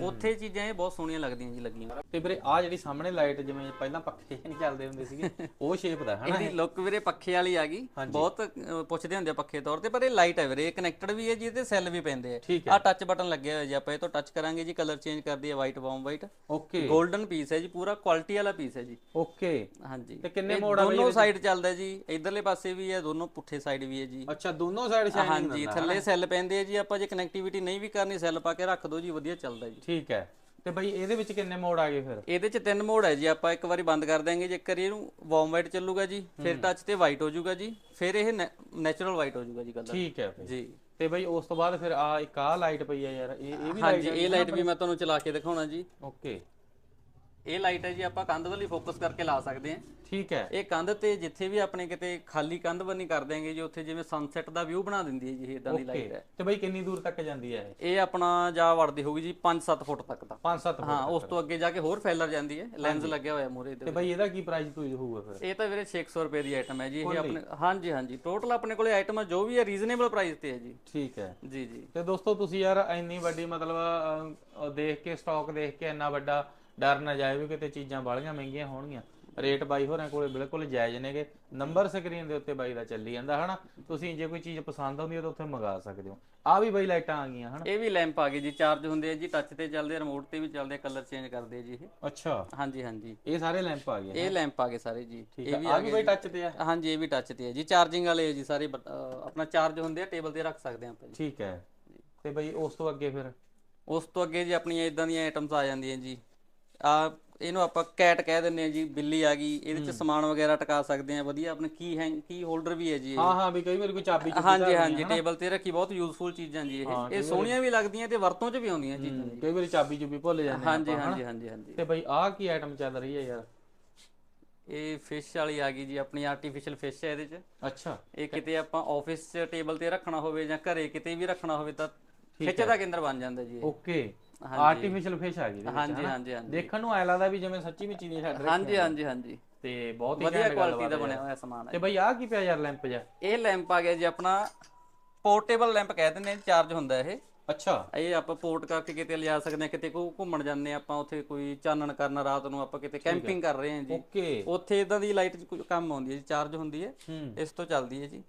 ਉੱਥੇ ਚੀਜ਼ਾਂ ਇਹ ਬਹੁਤ ਸੋਹਣੀਆਂ ਲੱਗਦੀਆਂ ਜੀ ਲੱਗੀਆਂ। ਤੇ ਵੀਰੇ ਆ ਜਿਹੜੀ ਸਾਹਮਣੇ ਲਾਈਟ ਜਿਵੇਂ ਪਹਿਲਾਂ ਪੱਖੇ ਨਹੀਂ ਚੱਲਦੇ ਹੁੰਦੇ ਸੀਗੇ ਉਹ ਸ਼ੇਪ ਦਾ ਹਨਾ? ਇਹਦੀ ਲੁੱਕ ਵੀਰੇ ਪੱਖੇ ਵਾਲੀ ਆ ਗਈ। ਬਹੁਤ ਪੁੱਛਦੇ ਹੁੰਦੇ ਆ ਪੱਖੇ ਤੌਰ ਤੇ ਪਰ ਇਹ ਲਾਈਟ ਹੈ ਵੀਰੇ ਇਹ ਕਨੈਕਟਡ ਵੀ ਹੈ ਜੀ ਇਹਦੇ ਸੈੱਲ ਵੀ ਪੈਂਦੇ ਆ। ਆ ਟੱਚ ਬਟਨ ਲੱਗਿਆ ਹੋਇਆ ਜੀ ਆਪਾਂ ਇਹ ਤੋਂ ਟੱਚ ਕਰਾਂਗੇ ਜੀ ਕਲਰ ਚੇਂਜ ਕਰਦੀ ਹੈ white warm white okay golden piece ਹੈ ਜੀ ਪੂਰਾ ਕੁਆਲਿਟੀ ਵਾਲਾ ਪੀਸ ਹੈ ਜੀ। ਓਕੇ ਹਾਂਜੀ। ਤੇ ਕਿੰਨੇ ਮੋਡ ਆ ਬਈ ਦੋਨੋਂ ਸਾਈਡ ਚੱਲਦਾ ਜੀ ਇਧਰਲੇ ਪਾਸੇ ਵੀ ਹੈ ਦੋਨੋਂ ਪੁੱਠੇ ਸਾਈਡ ਵੀ ਹੈ ਜੀ। ਅੱਛਾ ਦੋਨੋਂ ਸਾਈਡ ਸ਼ਾਈਨਿੰਗ ਹਾਂਜੀ ਥੱਲੇ ਸੈੱਲ ਪੈਂਦੇ ਆ ਜੀ ਆਪਾਂ ਜੇ ਕਨੈਕਟੀਵਿਟੀ ਨਹੀਂ ਵੀ ਕਰਨੀ ਸੈੱਲ ਪਾ ਕੇ ਰੱਖ ਦਿਓ ਜੀ ਵਧੀਆ ਚੱਲਦਾ ਜੀ। ਠੀਕ ਹੈ। ਤੇ ਬਈ ਇਹਦੇ ਵਿੱਚ ਕਿੰਨੇ ਮੋਡ ਆ ਗਏ ਫਿਰ? ਇਹਦੇ ਚ ਤਿੰਨ ਮੋਡ ਹੈ ਜੀ ਆਪਾਂ ਇੱਕ ਵਾਰੀ ਬੰਦ ਕਰ ਦਾਂਗੇ ਜੇਕਰ ਇਹਨੂੰ ਵਾਰਮ ਵਾਈਟ ਚੱਲੂਗਾ ਜੀ ਫਿਰ ਟੱਚ ਤੇ ਵਾਈਟ ਹੋ ਜਾਊਗਾ ਜੀ ਫਿਰ ਇਹ ਨੈਚੁਰਲ ਵਾਈਟ ਹੋ ਜਾਊਗਾ ਜੀ ਕਲਰ ਠੀਕ ਹੈ ਜੀ। ਤੇ ਬਈ ਉਸ ਤੋਂ ਬਾਅਦ ਫਿਰ ਆ ਇੱਕ ਆ ਲਾਈਟ ਪਈ ਆ ਯਾਰ ਇਹ ਇਹ ਵੀ ਹਾਂਜੀ ਇਹ ਲਾਈਟ ਵੀ ਮੈਂ ਤੁਹਾਨੂੰ ਚਲਾ ਕੇ ਦਿਖਾਉਣਾ ਜੀ। ਓਕੇ ਇਹ ਲਾਈਟ ਹੈ ਜੀ ਆਪਾਂ ਕੰਧ ਵੱਲ ਫੋਕਸ ਕਰਕੇ ਲਾ ਸਕਦੇ ਹਾਂ। ਠੀਕ ਹੈ। ਇਹ ਕੰਧ ਤੇ ਜਿੱਥੇ ਵੀ ਆਪਣੇ ਕਿਤੇ ਖਾਲੀ ਕੰਧ ਬੰਨੀ ਕਰ ਦਿਆਂਗੇ ਜੀ ਉੱਥੇ ਜਿਵੇਂ ਸਨਸੈਟ ਦਾ ਵਿਊ ਬਣਾ ਦਿੰਦੀ ਹੈ ਜੀ ਇਦਾਂ ਦੀ ਲਾਈਟ ਹੈ। ਤੇ ਬਈ ਕਿੰਨੀ ਦੂਰ ਤੱਕ ਜਾਂਦੀ ਹੈ ਇਹ? ਇਹ ਆਪਣਾ ਜਾ ਵੜਦੀ ਹੋਊਗੀ ਜੀ 5-7 ਫੁੱਟ ਤੱਕ ਦਾ। 5-7 ਹਾਂ ਉਸ ਤੋਂ ਅੱਗੇ ਜਾ ਕੇ ਹੋਰ ਫੈਲਰ ਜਾਂਦੀ ਹੈ ਲੈਂਸ ਲੱਗਿਆ ਹੋਇਆ ਮੂਰੇ ਤੇ ਬਈ ਇਹਦਾ ਕੀ ਪ੍ਰਾਈਸ ਕੋਈ ਹੋਊਗਾ ਫਿਰ? ਇਹ ਤਾਂ ਵੀਰੇ 600 ਰੁਪਏ ਦੀ ਆਈਟਮ ਹੈ ਜੀ ਇਹ ਆਪਣੇ ਹਾਂਜੀ ਹਾਂਜੀ। ਟੋਟਲ ਆਪਣੇ ਕੋਲੇ ਆਈਟਮ ਜੋ ਵੀ ਹੈ ਰੀਜ਼ਨੇਬਲ ਪ੍ਰਾਈਸ ਤੇ ਹੈ ਜੀ। ਠੀਕ ਹੈ। ਜੀ ਜੀ। ਤੇ ਦੋਸਤੋ ਤੁਸੀਂ ਯਾਰ ਇੰਨੀ ਵੱਡੀ ਮਤਲਬ ਦੇਖ ਕੇ ਸਟਾਕ ਦੇਖ ਕੇ ਇੰਨਾ ਵੱਡਾ ਡਰ ਨਾ ਜਾਏ ਵੀ ਕਿਤੇ ਚੀਜ਼ਾਂ ਬਾਲੀਆਂ ਮਹਿੰਗੀਆਂ ਹੋਣਗੀਆਂ। ਰੇਟ ਬਾਈ ਹੋਰਾਂ ਕੋਲੇ ਬਿਲਕੁਲ ਜਾਇਜ਼ ਨੇਗੇ। ਨੰਬਰ ਸਕਰੀਨ ਦੇ ਉੱਤੇ ਬਾਈ ਦਾ ਚੱਲੀ ਜਾਂਦਾ ਹਨਾ? ਤੁਸੀਂ ਜੇ ਕੋਈ ਚੀਜ਼ ਪਸੰਦ ਆਉਂਦੀ ਹੈ ਤਾਂ ਉੱਥੇ ਮੰਗਾ ਸਕਦੇ ਹੋ। ਆ ਵੀ ਬਾਈ ਲਾਈਟਾਂ ਆ ਗਈਆਂ ਹਨਾ? ਇਹ ਵੀ ਲੈਂਪ ਆ ਗਏ ਜੀ ਚਾਰਜ ਹੁੰਦੇ ਆ ਜੀ ਟੱਚ ਤੇ ਚੱਲਦੇ ਆ ਰਿਮੋਟ ਤੇ ਵੀ ਚੱਲਦੇ ਆ ਕਲਰ ਚੇਂਜ ਕਰਦੇ ਆ ਜੀ ਇਹ। ਅੱਛਾ। ਹਾਂਜੀ ਹਾਂਜੀ। ਇਹ ਸਾਰੇ ਲੈਂਪ ਆ ਗਏ ਇਹ ਲੈਂਪ ਆ ਗਏ ਸਾਰੇ ਜੀ। ਠੀਕ ਇਹ ਹੈ ਵੀ ਆ ਆ ਵੀ ਗਏ ਬਾਈ ਟੱਚ ਤੇ ਆ? ਹਾਂਜੀ ਇਹ ਵੀ ਟੱਚ ਤੇ ਹੈ ਜੀ। ਚਾਰਜਿੰਗ ਵਾਲੇ ਆ ਜੀ ਸਾਰੇ ਬਟ- ਅਹ ਆਪਣਾ ਚਾਰਜ ਹੁੰਦੇ ਆ ਟੇਬਲ ਤੇ ਰੱਖ ਸਕਦੇ ਆ ਆਪਾਂ ਜੀ। ਠੀਕ ਹੈ। ਤੇ ਬਾਈ ਉਸ ਤੋਂ ਅੱਗੇ ਫਿਰ? ਉਸ ਤੋਂ ਅੱਗੇ ਜੀ ਆਪਣੀਆਂ ਇਦਾਂ ਦੀਆਂ ਆਈਟਮਸ ਆ ਜਾਂਦੀਆਂ ਜੀ। ਆ ਇਹਨੂੰ ਆਪਾਂ ਕੈਟ ਕਹਿ ਦਿੰਦੇ ਆ ਜੀ ਬਿੱਲੀ ਆ ਗਈ ਇਹਦੇ ਚ ਸਮਾਨ ਵਗੈਰਾ ਟਿਕਾ ਸਕਦੇ ਆ ਵਧੀਆ ਆਪਣੇ ਕੀ ਹੈ ਕੀ ਹੋਲਡਰ ਵੀ ਹੈ ਜੀ ਇਹ। ਹਾਂ ਹਾਂ ਵੀ ਕਈ ਵਾਰ ਕੋਈ ਚਾਬੀ ਚੁੱਕੀ ਹਾਂਜੀ ਹਾਂਜੀ ਟੇਬਲ ਤੇ ਰੱਖੀ ਬਹੁਤ ਯੂਜ਼ਫੁਲ ਚੀਜ਼ਾਂ ਜੀ ਇਹ। ਇਹ ਸੋਹਣੀਆਂ ਵੀ ਲੱਗਦੀਆਂ ਤੇ ਵਰਤੋਂ ਚ ਵੀ ਆਉਂਦੀਆਂ ਚੀਜ਼ਾਂ ਜੀ। ਕਈ ਵਾਰੀ ਚਾਬੀ ਚੁੱਬੀ ਭੁੱਲ ਜਾਂਦੇ ਆ ਹਾਂਜੀ ਹਾਂਜੀ ਹਾਂਜੀ ਹਾਂਜੀ। ਤੇ ਬਾਈ ਆਹ ਕੀ ਆਈਟਮ ਚੱਲ ਰਹੀ ਹੈ ਯਾਰ? ਇਹ ਫਿਸ਼ ਵਾਲੀ ਆ ਗਈ ਜੀ ਆਪਣੀ ਆਰਟੀਫੀਸ਼ੀਅਲ ਫਿਸ਼ ਹੈ ਇਹਦੇ ਚ। ਅੱਛਾ। ਇਹ ਕਿਤੇ ਆਪਾਂ ਆਫਿਸ 'ਚ ਟੇਬਲ ਤੇ ਰੱਖਣਾ ਹੋਵੇ ਜਾਂ ਘਰੇ ਕਿਤੇ ਵੀ ਰੱਖਣਾ ਹੋਵੇ ਤਾਂ ਖਿੱਚ ਦਾ ਕੇਂਦਰ ਬਣ ਜਾਂਦਾ ਜੀ ਇਹ। ਓਕੇ ਆਰਟੀਫੀਸ਼ੀਅਲ ਫਿਸ਼ ਆ ਗਈ ਇਹਦੇ ਵਿੱਚ, ਹਾਂਜੀ ਹਨਾ? ਹਾਂਜੀ ਹਾਂਜੀ। ਦੇਖਣ ਨੂੰ ਐ ਲੱਗਦਾ ਵੀ ਜਿਵੇਂ ਸੱਚੀ ਵਿੱਚ ਚੀਜ਼ ਛੱਡ ਰਹੀ ਹਾਂਜੀ ਹਾਂਜੀ ਹਾਂਜੀ। ਤੇ ਬਹੁਤ ਹੀ ਵਧੀਆ ਘੈਂਟ ਕੁਆਲਿਟੀ ਗੱਲਬਾਤ ਦਾ ਹੈ ਬਣਿਆ ਹੋਇਆ ਸਮਾਨ ਹੈ। ਤੇ ਬਈ ਆਹ ਕੀ ਪਿਆ ਯਾਰ ਲੈਂਪ ਜਿਹਾ? ਇਹ ਲੈਂਪ ਆ ਗਿਆ ਜੀ ਆਪਣਾ ਪੋਰਟੇਬਲ ਲੈਂਪ ਕਹਿ ਦਿੰਦੇ ਆ ਚਾਰਜ ਹੁੰਦਾ ਇਹ। ਅੱਛਾ। ਇਹ ਆਪਾਂ ਪੋਰਟ ਕਰਕੇ ਕਿਤੇ ਲਿਜਾ ਸਕਦੇ ਆ ਕਿਤੇ ਕੋ ਘੁੰਮਣ ਜਾਂਦੇ ਆ ਆਪਾਂ ਉੱਥੇ ਕੋਈ ਚਾਨਣ ਕਰਨ ਰਾਤ ਨੂੰ ਆਪਾਂ ਕਿਤੇ ਕੈਂਪਿੰਗ ਕਰ ਰਹੇ ਹਾਂ ਜੀ। ਓਕੇ। ਉੱਥੇ ਇਦਾਂ ਦੀ ਲਾਈਟ ਕੋਈ ਕੰਮ ਆਉਂਦੀ ਹੈ ਜੀ ਚਾਰਜ ਹੁੰਦੀ ਹੈ। ਹੂੰ। ਇਸ ਤੋਂ ਚੱਲਦੀ ਹੈ ਜੀ।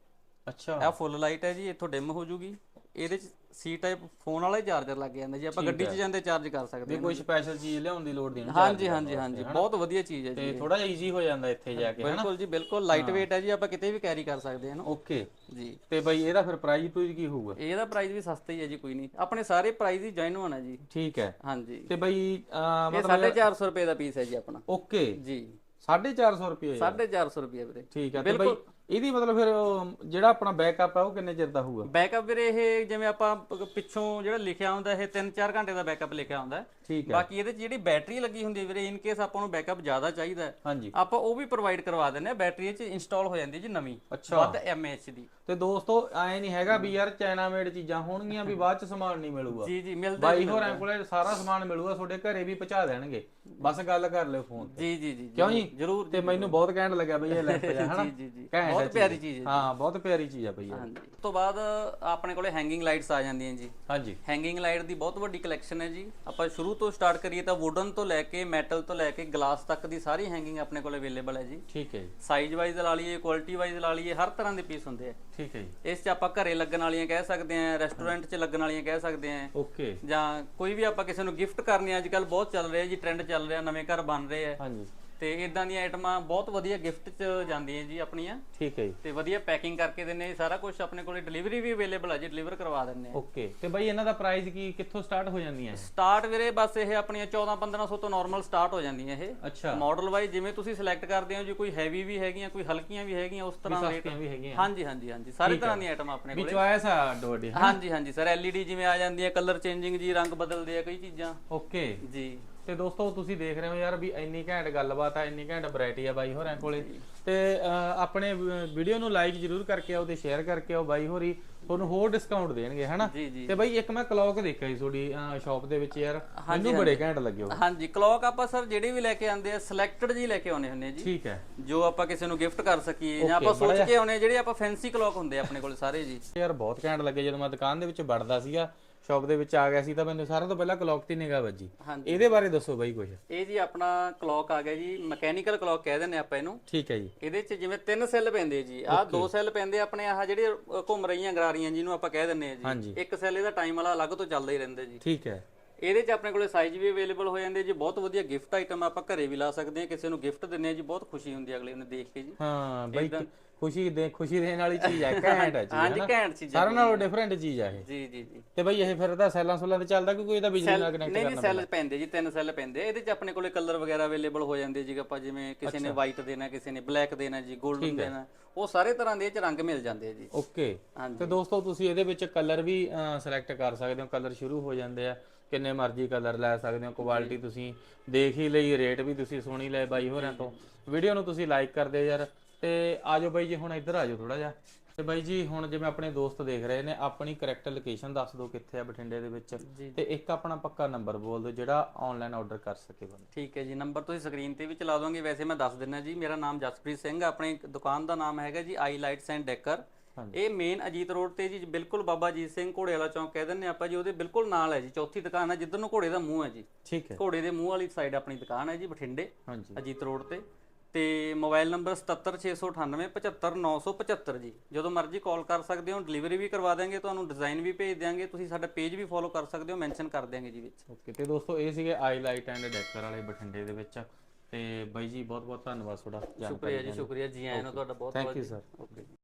ਅੱਛਾ। ਇਹ ਫੁੱਲ ਲਾਈਟ ਹੈ ਜੀ ਇੱਥੋਂ ਡਿਮ ਹੋ ਜੂਗੀ। ਇਹਦੇ ਚ ਸੀ ਟਾਈਪ ਫੋਨ ਵਾਲਾ ਹੀ ਚਾਰਜਰ ਲੱਗ ਜਾਂਦਾ ਜੀ ਆਪਾਂ ਗੱਡੀ 'ਚ ਜਾਂਦੇ ਚਾਰਜ ਕਰ ਸਕਦੇ ਵੀ ਹਾਂ ਕੋਈ ਸਪੈਸ਼ਲ ਚੀਜ਼ ਲਿਆਉਣ ਦੀ ਲੋੜ ਨਹੀਂ ਹਾਂਜੀ ਹਾਂਜੀ ਹਾਂਜੀ ਬਹੁਤ ਵਧੀਆ ਚੀਜ਼ ਹੈ ਜੀ ਤੇ ਥੋੜਾ ਜਿਹਾ ਈਜ਼ੀ ਹੋ ਜਾਂਦਾ ਇੱਥੇ ਜਾ ਕੇ ਬਿਲਕੁਲ ਜੀ ਬਿਲਕੁਲ ਲਾਈਟ weight ਹੈ ਜੀ ਆਪਾਂ ਕਿਤੇ ਵੀ ਕੈਰੀ ਕਰ ਸਕਦੇ ਹਾਂ ਇਹਨੂੰ ਓਕੇ। ਜੀ। ਤੇ ਬਈ ਇਹਦਾ ਫਿਰ ਪ੍ਰਾਈਸ ਪੂਜ ਕੀ ਹੋਊਗਾ? ਇਹਦਾ ਪ੍ਰਾਈਸ ਵੀ ਸਸਤਾ ਹੀ ਹੈ ਜੀ ਕੋਈ ਨਹੀਂ। ਆਪਣੇ ਸਾਰੇ ਪ੍ਰਾਈਸ ਹੀ ਜੈਨੂਅਨ ਹੈ ਜੀ। ਠੀਕ ਹੈ। ਹਾਂਜੀ। ਤੇ ਬਈ ਅਹ, ਇਹ 450 ਰੁਪਏ ਦਾ ਪੀਸ ਹੈ ਜੀ ਆਪਣਾ। ਓਕੇ। ਜੀ। 450 ਰੁਪਏ 450 ਰੁਪਏ ਵੀਰੇ। ਠੀਕ ਹੈ ਤੇ ਬਈ ਇਹਦੀ ਮਤਲਬ ਫਿਰ ਉਹ ਜਿਹੜਾ ਆਪਣਾ ਬੈਕਅਪ ਹੈ ਉਹ ਕਿੰਨੇ ਚਿਰ ਦਾ ਹੋਊਗਾ ਬੈਕਅਪ ਵੀਰੇ ਇਹ ਜਿਵੇਂ ਆਪਾਂ ਪ- ਪਿੱਛੋਂ ਜਿਹੜਾ ਲਿਖਿਆ ਹੁੰਦਾ ਇਹ 3-4 ਘੰਟੇ ਦਾ ਬੈਕਅਪ ਲਿਖਿਆ ਹੁੰਦਾ ਹੈ। ਠੀਕ ਹੈ ਬਾਕੀ ਇਹਦੇ 'ਚ ਜਿਹੜੀ ਬੈਟਰੀ ਲੱਗੀ ਹੁੰਦੀ ਹੈ ਵੀਰੇ ਇਨ ਕੇਸ ਆਪਾਂ ਨੂੰ ਬੈਕਅਪ ਜ਼ਿਆਦਾ ਚਾਹੀਦਾ ਹੈ ਹਾਂਜੀ ਆਪਾਂ ਉਹ ਵੀ ਪ੍ਰੋਵਾਈਡ ਕਰਵਾ ਦਿੰਦੇ ਆ ਬੈਟਰੀ 'ਚ ਇੰਸਟਾਲ ਹੋ ਜਾਂਦੀ ਹੈ ਜੀ ਨਵੀਂ ਅੱਛਾ। ਵੱਧ ਐਮਏਐਚ ਦੀ ਤੇ ਦੋਸਤੋ ਐ ਨਹੀਂ ਹੈਗਾ ਵੀ ਯਾਰ ਚਾਈਨਾ ਮੇਡ ਚੀਜ਼ਾਂ ਹੋਣਗੀਆਂ ਵੀ ਬਾਅਦ ਚ ਸਮਾਨ ਨਹੀਂ ਮਿਲੂਗਾ। ਜੀ ਜੀ ਮਿਲਦਾ ਬਾਈ ਹੋਰਾਂ ਕੋਲੇ ਸਾਰਾ ਸਮਾਨ ਮਿਲੂਗਾ ਤੁਹਾਡੇ ਘਰੇ ਵੀ ਪਹੁੰਚਾ ਦੇਣਗੇ। ਬਸ ਗੱਲ ਕਰ ਲਿਓ ਫੋਨ ਤੇ। ਜੀ ਜੀ ਜੀ ਕਿਉਂ ਜੀ? ਜਰੂਰ ਤੇ ਮੈਨੂੰ ਬਹੁਤ ਘੈਂਟ ਲੱਗਿਆ ਬਈ ਇਹ ਲੈਂਪ ਜਾ ਹਨਾ? ਜੀ ਜੀ। ਜੀ ਬਹੁਤ ਹੈ ਪਿਆਰੀ ਚੀਜ਼। ਹੈ ਹਾਂ ਬਹੁਤ ਪਿਆਰੀ ਚੀਜ਼ ਆ ਬਈ। ਹਾਂਜੀ। ਉਸ ਤੋਂ ਬਾਅਦ ਆਪਣੇ ਕੋਲੇ ਹੈਂਗਿੰਗ ਲਾਈਟਸ ਆ ਜਾਂਦੀਆਂ ਜੀ। ਹਾਂਜੀ। ਹੈਂਗਿੰਗ ਲਾਈਟ ਦੀ ਬਹੁਤ ਵੱਡੀ ਕਲੈਕਸ਼ਨ ਹੈ ਜੀ। ਆਪਾਂ ਸ਼ੁਰੂ ਤੋਂ ਸਟਾਰਟ ਕਰੀਏ ਤਾਂ ਵੁਡਨ ਤੋਂ ਲੈ ਕੇ ਮੈਟਲ ਤੋਂ ਲੈ ਕੇ ਗਲਾਸ ਤੱਕ ਦੀ ਸਾਰੀ ਹੈਂਗਿੰਗ ਆਪਣੇ ਕੋਲ ਅਵੇਲੇਬਲ ਹੈ ਜੀ। ਠੀਕ ਹੈ ਜੀ। ਸਾਈਜ਼ ਵਾਈਜ਼ ਲਾ ਲਈਏ ਕੁਆਲਿਟੀ ਵਾਈਜ਼ ਲਾ ਲਈਏ ਹਰ ਤਰ੍ਹਾਂ ਦੇ ਪੀਸ ਹੁੰਦੇ ਆ। ਠੀਕ ਹੈ ਜੀ। ਇਸ 'ਚ ਆਪਾਂ ਘਰੇ ਲੱਗਣ ਵਾਲੀਆਂ ਕਹਿ ਸਕਦੇ ਆ ਰੈਸਟੋਰੈਂਟ 'ਚ ਲੱਗਣ ਵਾਲੀਆਂ ਕਹਿ ਸਕਦੇ ਆ ਓਕੇ। ਜਾਂ ਕੋਈ ਵੀ ਆਪਾਂ ਕਿਸੇ ਨੂੰ ਗਿਫਟ ਕਰਨੀ ਅੱਜ ਕੱਲ ਬਹੁਤ ਚੱਲ ਰਿਹਾ ਜੀ ਟ੍ਰੈਂਡ ਚੱਲ ਰਿਹਾ ਨਵੇਂ ਘਰ ਬਣ ਰਹੇ ਆ। ਹਾਂਜੀ। ਤੇ ਇਦਾਂ ਦੀਆਂ ਆਈਟਮਾਂ ਬਹੁਤ ਵਧੀਆ ਗਿਫਟ 'ਚ ਜਾਂਦੀਆਂ ਜੀ ਆਪਣੀਆਂ। ਠੀਕ ਹੈ ਜੀ। ਤੇ ਵਧੀਆ ਪੈਕਿੰਗ ਕਰਕੇ ਦਿੰਨੇ ਸਾਰਾ ਕੁਝ ਆਪਣੇ ਕੋਲੇ ਡਿਲੀਵਰੀ ਵੀ ਅਵੇਲੇਬਲ ਹੈ ਜੀ ਡਿਲੀਵਰ ਕਰਵਾ ਦਿੰਨੇ ਆ। ਓਕੇ ਤੇ ਬਈ ਇਹਨਾਂ ਦਾ ਪ੍ਰਾਈਸ ਕੀ ਕਿੱਥੋਂ ਸਟਾਰਟ ਹੋ ਜਾਂਦੀਆਂ ਇਹ? ਸਟਾਰਟ ਵੀਰੇ ਬਸ ਇਹ ਆਪਣੀਆਂ 14 1500 ਤੋਂ ਨਾਰਮਲ ਸਟਾਰਟ ਹੋ ਜਾਂਦੀਆਂ ਇਹ। ਅੱਛਾ। ਮਾਡਲ ਵਾਈਜ਼ ਜਿਵੇਂ ਤੁਸੀਂ ਸਿਲੈਕਟ ਕਰਦੇ ਹੋ ਜੀ ਕੋਈ ਹੈਵੀ ਵੀ ਹੈਗੀਆਂ ਕੋਈ ਹਲਕੀਆਂ ਵੀ ਹੈਗੀਆਂ ਉਸ ਤਰ੍ਹਾਂ ਰੇਟ ਵੀ ਹੈਗੀਆਂ। ਹਾਂਜੀ ਹਾਂਜੀ ਹਾਂਜੀ ਸਾਰੇ ਤਰ੍ਹਾਂ ਦੀਆਂ ਆਈਟਮਾਂ ਆਪਣੇ ਵੀ ਕੋਲੇ। ਚੁਆਇਸ ਆ ਡੋਡੀ ਹਾਂਜੀ ਹਾਂਜੀ ਸਰ LED ਜਿਵੇਂ ਆ ਜਾਂਦੀ ਹੈ ਕਲਰ ਚੇਂਜਿੰਗ ਜੀ ਰੰਗ ਬਦਲਦੇ ਆ ਕਈ ਚੀਜ਼ਾਂ। ਓਕੇ ਜੀ। ਤੇ ਦੋਸਤੋ ਤੁਸੀਂ ਦੇਖ ਰਹੇ ਹੋ ਯਾਰ ਵੀ ਇੰਨੀ ਘੈਂਟ ਗੱਲਬਾਤ ਆ ਇੰਨੀ ਘੈਂਟ ਵੈਰਾਈਟੀ ਆ ਬਾਈ ਹੋਰਾਂ ਕੋਲੇ। ਤੇ ਆਪਣੇ ਵੀਡੀਓ ਨੂੰ ਲਾਈਕ ਜਰੂਰ ਕਰਕੇ ਆਓ ਤੇ ਸ਼ੇਅਰ ਕਰਕੇ ਆਓ ਬਾਈ ਹੋਰੀ। ਤੁਹਾਨੂੰ ਹੋਰ ਡਿਸਕਾਊਂਟ ਦੇਣਗੇ ਹਨਾ? ਤੇ ਬਾਈ ਇੱਕ ਮੈਂ ਕਲੌਕ ਦੇਖਿਆ ਸੀ ਤੁਹਾਡੀ ਸ਼ਾਪ ਦੇ ਵਿੱਚ ਯਾਰ। ਮੈਨੂੰ ਬੜੇ ਘੈਂਟ ਲੱਗੇ ਉਹ। ਹਾਂਜੀ ਕਲੌਕ ਆਪਾਂ ਸਰ ਜਿਹੜੀ ਵੀ ਲੈ ਕੇ ਆਉਂਦੇ ਆ ਸਿਲੈਕਟਡ ਜੀ ਲੈ ਕੇ ਆਉਨੇ ਆ ਜੀ। ਠੀਕ ਹੈ। ਜੋ ਆਪਾਂ ਕਿਸੇ ਨੂੰ ਗਿਫਟ ਕਰ ਸਕੀਏ ਜਾਂ ਆਪਾਂ ਸੋਚ ਕੇ ਆਉਨੇ ਜਿਹੜੇ ਆਪਾਂ ਫੈਂਸੀ ਕਲੌਕ ਹੁੰਦੇ ਆਪਣੇ ਕੋਲ ਸਾਰੇ ਜੀ। ਯਾਰ ਬਹੁਤ ਘੈਂਟ ਲੱਗੇ ਜਦੋਂ ਮੈਂ ਦੁਕਾਨ ਦੇ ਵਿੱਚ ਵੜਦਾ ਸੀਗਾ। ਸ਼ਾਪ ਦੇ ਵਿੱਚ ਆ ਗਿਆ ਸੀ ਤਾਂ ਮੈਨੂੰ ਸਾਰਿਆਂ ਤੋਂ ਪਹਿਲਾਂ ਕਲੌਕ ਤੇ ਨਿਗਾਹ ਵੱਜੀ। ਹਾਂਜੀ। ਇਹਦੇ ਬਾਰੇ ਦੱਸੋ ਬਾਈ ਕੁਝ ਇਹ ਜੀ ਆਪਣਾ ਕਲੌਕ ਆ ਗਿਆ ਜੀ ਮਕੈਨੀਕਲ ਕਲੌਕ ਕਹਿ ਦਿੰਦੇ ਆਪਾਂ ਇਹਨੂੰ। ਠੀਕ ਹੈ ਜੀ। ਇਹਦੇ ਚ ਜਿਵੇਂ ਤਿੰਨ ਸੈੱਲ ਪੈਂਦੇ ਜੀ ਆਹ ਦੋ ਸੈੱਲ ਪੈਂਦੇ ਆਪਣੇ ਆਹ ਜਿਹੜੇ ਘੁੰਮ ਰਹੀਆਂ ਗਰਾਰੀਆਂ ਜਿਹਨੂੰ ਆਪਾਂ ਕਹਿ ਦਿੰਦੇ ਆ। ਜੀ। ਇੱਕ ਸੈੱਲ ਇਹਦਾ ਟਾਈਮ ਵਾਲਾ ਅਲੱਗ ਤੋਂ ਚੱਲਦਾ ਹੀ ਰਹਿੰਦਾ ਜੀ। ਠੀਕ ਹੈ। ਇਹਦੇ ਚ ਆਪਣੇ ਕੋਲੇ ਸਾਈਜ਼ ਵੀ ਅਵੇਲੇਬਲ ਹੋ ਜਾਂਦੇ ਜੀ ਬਹੁਤ ਵਧੀਆ ਗਿਫਟ ਆਈਟਮ ਆਪਾਂ ਘਰੇ ਵੀ ਲਾ ਸਕਦੇ ਹਾਂ ਕਿਸੇ ਨੂੰ ਗਿਫਟ ਦਿੰਨੇ ਆ ਜੀ ਬਹੁਤ ਖੁਸ਼ੀ ਹੁੰਦੀ ਹੈ ਅਗਲੇ ਨੂੰ ਦੇਖ ਕੇ ਜੀ। ਹਾਂ ਬਾਈ ਖੁਸ਼ੀ ਦੇ ਖੁਸ਼ੀ ਦੇਣ ਵਾਲੀ ਚੀਜ਼ ਹੈ ਘੈਂਟ ਹੈ ਚੀਜ਼ ਹਾਂਜੀ ਹਨਾ? ਘੈਂਟ ਚੀਜ਼ਾਂ ਸਾਰਿਆਂ ਨਾਲੋਂ ਡਿਫਰੈਂਟ ਚੀਜ਼ ਹੈ ਇਹ। ਜੀ ਜੀ ਜੀ। ਤੇ ਬਈ ਇਹ ਫਿਰ ਤਾਂ ਸੈਲਾਂ ਸੁਲਾਂ ਤੇ ਚੱਲਦਾ ਕਿ ਕੋਈ ਇਹਦਾ ਬਿਜਲੀ ਨਾਲ ਕਨੈਕਟ ਨਹੀਂ ਨਹੀਂ ਸੈੱਲ ਪੈਂਦੇ? ਜੀ ਤਿੰਨ ਸੈੱਲ ਪੈਂਦੇ ਆ। ਇਹਦੇ ਚ ਆਪਣੇ ਕੋਲੇ ਕਲਰ ਵਗੈਰਾ ਅਵੇਲੇਬਲ ਹੋ ਜਾਂਦੇ ਜੀ ਆਪਾਂ ਜਿਵੇਂ ਕਿਸੇ ਨੇ ਵਾਈਟ ਦੇਣਾ ਕਿਸੇ ਨੇ ਬਲੈਕ ਦੇਣਾ ਜੀ 골ਡਨ ਦੇਣਾ ਉਹ ਸਾਰੇ ਤਰ੍ਹਾਂ ਦੇ ਇਹ ਚ ਰੰਗ ਮਿਲ ਜਾਂਦੇ ਆ ਜੀ। ਓਕੇ ਹਾਂਜੀ। ਤੇ ਦੋਸਤੋ ਤੁਸੀਂ ਇਹਦੇ ਵਿੱਚ ਕਲਰ ਵੀ ਸਿਲੈਕਟ ਕਰ ਸਕਦੇ ਹੋ ਕਲਰ ਸ਼ੁਰੂ ਹੋ ਜਾਂਦੇ ਆ। ਕਿੰਨੇ ਮਰਜ਼ੀ ਕਲਰ ਲੈ ਸਕਦੇ ਹੋ ਕੁਆਲਿਟੀ ਤੁਸੀਂ ਦੇਖ ਹੀ ਲਈ ਰੇਟ ਵੀ ਤੁਸੀਂ ਸੁਣੀ ਲਏ ਬਾਈ ਹੋਰਾਂ ਤੋਂ। ਵੀਡੀਓ ਨੂੰ ਤੁਸੀਂ ਲਾਈਕ ਕਰ ਦਿਓ ਯਾਰ ਤੇ ਆਜੋ ਬਾਈ ਜੀ ਹੁਣ ਇੱਧਰ ਆਜੋ ਥੋੜਾ ਜਿਹਾ। ਤੇ ਬਾਈ ਜੀ ਹੁਣ ਜਿਵੇਂ ਆਪਣੇ ਦੋਸਤ ਦੇਖ ਰਹੇ ਨੇ ਆਪਣੀ ਕਰੈਕਟ ਲੋਕੇਸ਼ਨ ਦੱਸ ਦਿਓ ਕਿੱਥੇ ਆ ਬਠਿੰਡੇ ਦੇ ਵਿੱਚ। ਤੇ ਇੱਕ ਆਪਣਾ ਪੱਕਾ ਨੰਬਰ ਬੋਲ ਦਿਓ ਜਿਹੜਾ ਆਨਲਾਈਨ ਆਰਡਰ ਕਰ ਸਕੇ ਬੰਦਾ। ਠੀਕ ਹੈ ਜੀ ਨੰਬਰ ਤੁਸੀਂ ਸਕਰੀਨ ਤੇ ਵੀ ਚਲਾ ਦੋਗੇ। ਵੈਸੇ ਮੈਂ ਦੱਸ ਦਿੰਦਾ ਜੀ ਮੇਰਾ ਨਾਮ ਜਸਪ੍ਰੀਤ ਸਿੰਘ ਆਪਣੀ ਦੁਕਾਨ ਦਾ ਨਾਮ ਹੈਗਾ ਜੀ ਆਈ ਲਾਈਟਸ ਐਂਡ ਡੈਕਰ ਇਹ ਮੇਨ ਅਜੀਤ ਰੋਡ ਤੇ ਜੀ ਬਿਲਕੁਲ ਬਾਬਾ ਅਜੀਤ ਸਿੰਘ ਘੋੜੇ ਵਾਲਾ ਚੌਂਕ ਕਹਿ ਦਿੰਦੇ ਆਪਾਂ ਜੀ ਉਹਦੇ ਬਿਲਕੁਲ ਨਾਲ ਹੈ ਜੀ ਚੌਥੀ ਦੁਕਾਨ ਹੈ ਜਿੱਧਰ ਨੂੰ ਘੋੜੇ ਦਾ ਮੂੰਹ ਹੈ ਜੀ। ਠੀਕ ਹੈ। ਘੋੜੇ ਦੇ ਮੂੰਹ ਵਾਲੀ ਸਾਈਡ ਆਪਣੀ ਦੁਕਾਨ ਹੈ ਜੀ ਬਠਿੰਡੇ ਅਜੀਤ ਰੋਡ ਤੇ। ਤੇ ਮੋਬਾਈਲ ਨੰਬਰ 7768975975 ਜੀ। ਜਦੋਂ ਮਰਜ਼ੀ ਕਾਲ ਕਰ ਸਕਦੇ ਹੋ ਡਿਲੀਵਰੀ ਵੀ ਕਰਵਾ ਦਾਂਗੇ ਤੁਹਾਨੂੰ ਡਿਜ਼ਾਈਨ ਵੀ ਭੇਜ ਦਿਆਂਗੇ ਤੁਸੀਂ ਸਾਡਾ ਪੇਜ ਵੀ ਫੋਲੋ ਕਰ ਸਕਦੇ ਹੋ ਮੈਂਸ਼ਨ ਕਰ ਦਿਆਂਗੇ ਜੀ ਵਿੱਚ। ਓਕੇ ਤੇ ਦੋਸਤੋ ਇਹ ਸੀਗੇ ਆਈ ਲਾਈਟ ਐਂਡ ਡੈਕਰ ਵਾਲੇ ਬਠਿੰਡੇ ਦੇ ਵਿੱਚ। ਤੇ ਬਾਈ ਜੀ ਬਹੁਤ ਬਹੁਤ ਧੰਨਵਾਦ ਤੁਹਾਡਾ ਸ਼ੁਕਰੀਆ ਜੀ ਸ਼ੁਕਰੀਆ। ਜੀ ਆਇਆਂ ਨੂੰ ਤੁਹਾਡਾ ਬਹੁਤ ਥੈਂਕ ਬਹੁਤ ਯੂ ਸਰ ਓਕੇ